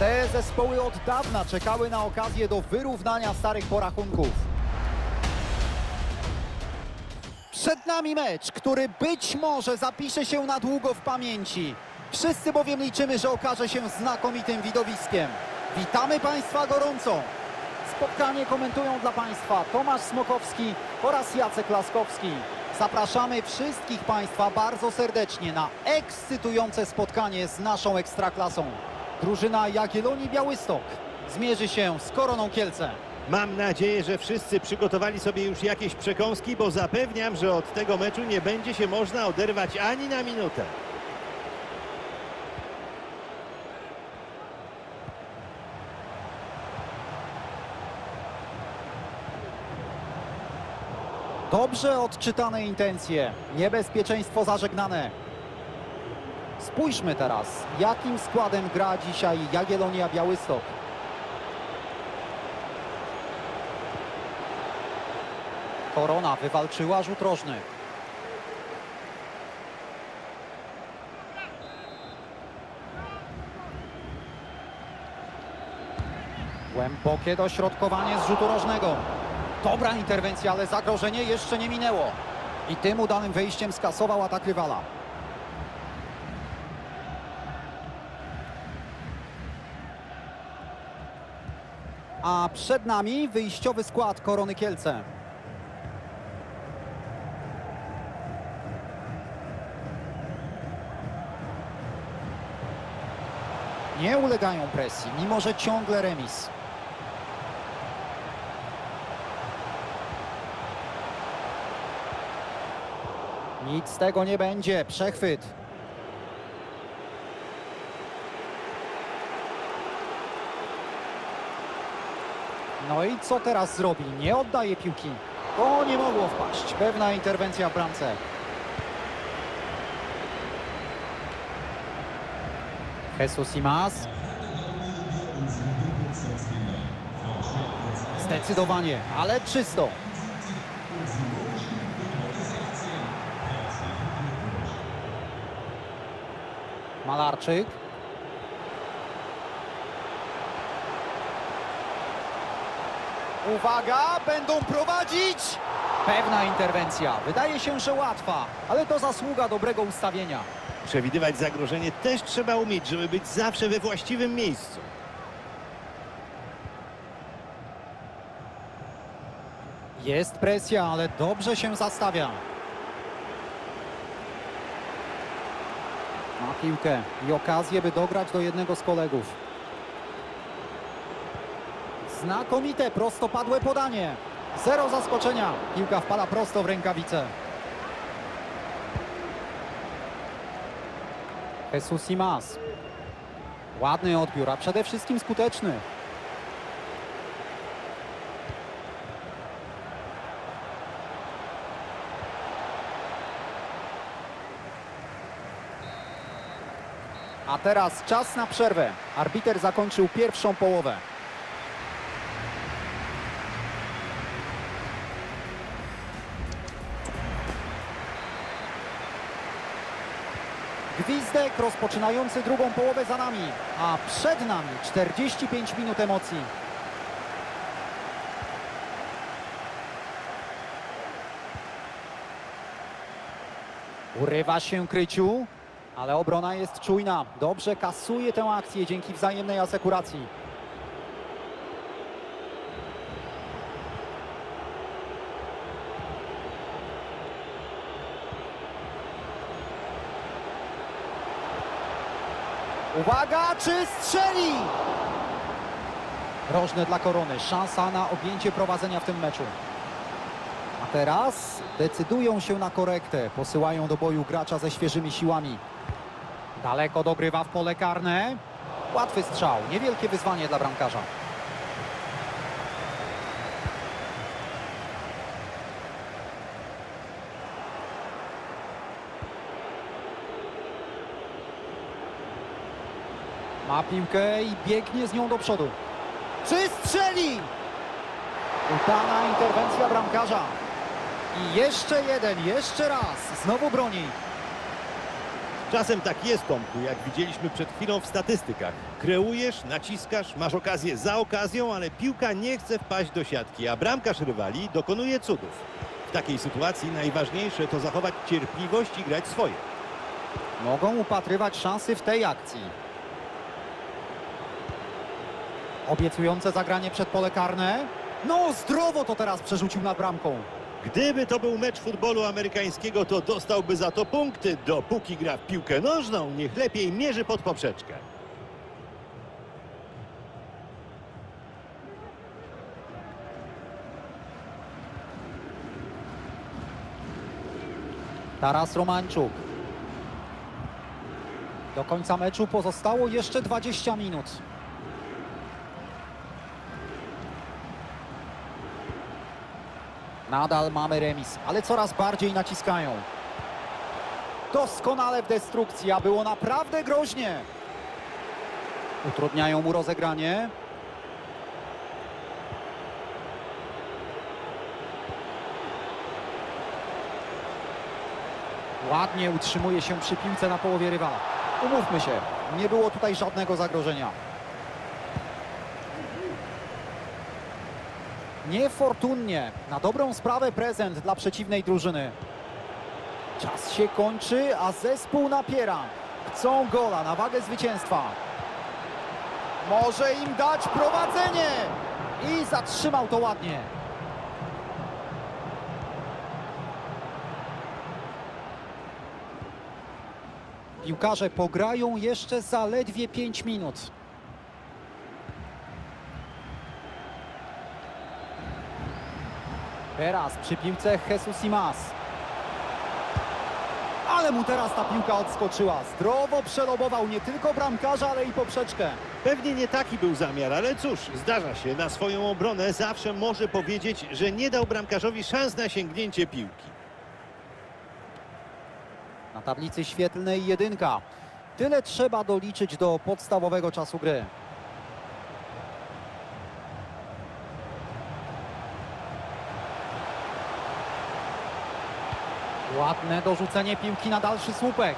Te zespoły od dawna czekały na okazję do wyrównania starych porachunków. Przed nami mecz, który być może zapisze się na długo w pamięci. Wszyscy bowiem liczymy, że okaże się znakomitym widowiskiem. Witamy Państwa gorąco. Spotkanie komentują dla Państwa Tomasz Smokowski oraz Jacek Laskowski. Zapraszamy wszystkich Państwa bardzo serdecznie na ekscytujące spotkanie z naszą Ekstraklasą. Drużyna Jagiellonii Białystok zmierzy się z Koroną Kielce. Mam nadzieję, że wszyscy przygotowali sobie już jakieś przekąski, bo zapewniam, że od tego meczu nie będzie się można oderwać ani na minutę. Dobrze odczytane intencje, niebezpieczeństwo zażegnane. Spójrzmy teraz, jakim składem gra dzisiaj Jagiellonia Białystok. Korona wywalczyła rzut rożny. Głębokie dośrodkowanie z rzutu rożnego. Dobra interwencja, ale zagrożenie jeszcze nie minęło. I tym udanym wejściem skasował atak rywala. A przed nami wyjściowy skład Korony Kielce. Nie ulegają presji, mimo że ciągle remis. Nic z tego nie będzie. Przechwyt. No i co teraz zrobi? Nie oddaje piłki. To nie mogło wpaść. Pewna interwencja w bramce. Jesus Imas. Zdecydowanie, ale czysto. Malarczyk. Uwaga, będą prowadzić! Pewna interwencja. Wydaje się, że łatwa, ale to zasługa dobrego ustawienia. Przewidywać zagrożenie też trzeba umieć, żeby być zawsze we właściwym miejscu. Jest presja, ale dobrze się zastawia. Ma piłkę i okazję, by dograć do jednego z kolegów. Znakomite, prostopadłe podanie. Zero zaskoczenia. Piłka wpada prosto w rękawice. Jesus Imas. Ładny odbiór, a przede wszystkim skuteczny. A teraz czas na przerwę. Arbiter zakończył pierwszą połowę. Gwizdek rozpoczynający drugą połowę za nami, a przed nami 45 minut emocji. Urywa się Kryciu, ale obrona jest czujna. Dobrze kasuje tę akcję dzięki wzajemnej asekuracji. Uwaga, czy strzeli? Rożne dla Korony. Szansa na objęcie prowadzenia w tym meczu. A teraz decydują się na korektę. Posyłają do boju gracza ze świeżymi siłami. Daleko dogrywa w pole karne. Łatwy strzał. Niewielkie wyzwanie dla bramkarza. Ma piłkę i biegnie z nią do przodu. Czy strzeli? Udana interwencja bramkarza. I jeszcze jeden, jeszcze raz. Znowu broni. Czasem tak jest, Tomku, jak widzieliśmy przed chwilą w statystykach. Kreujesz, naciskasz, masz okazję za okazją, ale piłka nie chce wpaść do siatki, a bramkarz rywali dokonuje cudów. W takiej sytuacji najważniejsze to zachować cierpliwość i grać swoje. Mogą upatrywać szansy w tej akcji. Obiecujące zagranie przed pole karne. No, zdrowo to teraz przerzucił nad bramką. Gdyby to był mecz futbolu amerykańskiego, to dostałby za to punkty. Dopóki gra w piłkę nożną, niech lepiej mierzy pod poprzeczkę. Taras Romańczuk. Do końca meczu pozostało jeszcze 20 minut. Nadal mamy remis, ale coraz bardziej naciskają. Doskonale w destrukcji, a było naprawdę groźnie. Utrudniają mu rozegranie. Ładnie utrzymuje się przy piłce na połowie rywala. Umówmy się, nie było tutaj żadnego zagrożenia. Niefortunnie, na dobrą sprawę prezent dla przeciwnej drużyny. Czas się kończy, a zespół napiera. Chcą gola na wagę zwycięstwa. Może im dać prowadzenie! I zatrzymał to ładnie. Piłkarze pograją jeszcze zaledwie 5 minut. Teraz przy piłce Jesus Imas. Ale mu teraz ta piłka odskoczyła. Zdrowo przelobował nie tylko bramkarza, ale i poprzeczkę. Pewnie nie taki był zamiar, ale cóż, zdarza się. Na swoją obronę zawsze może powiedzieć, że nie dał bramkarzowi szans na sięgnięcie piłki. Na tablicy świetlnej jedynka. Tyle trzeba doliczyć do podstawowego czasu gry. Ładne dorzucenie piłki na dalszy słupek.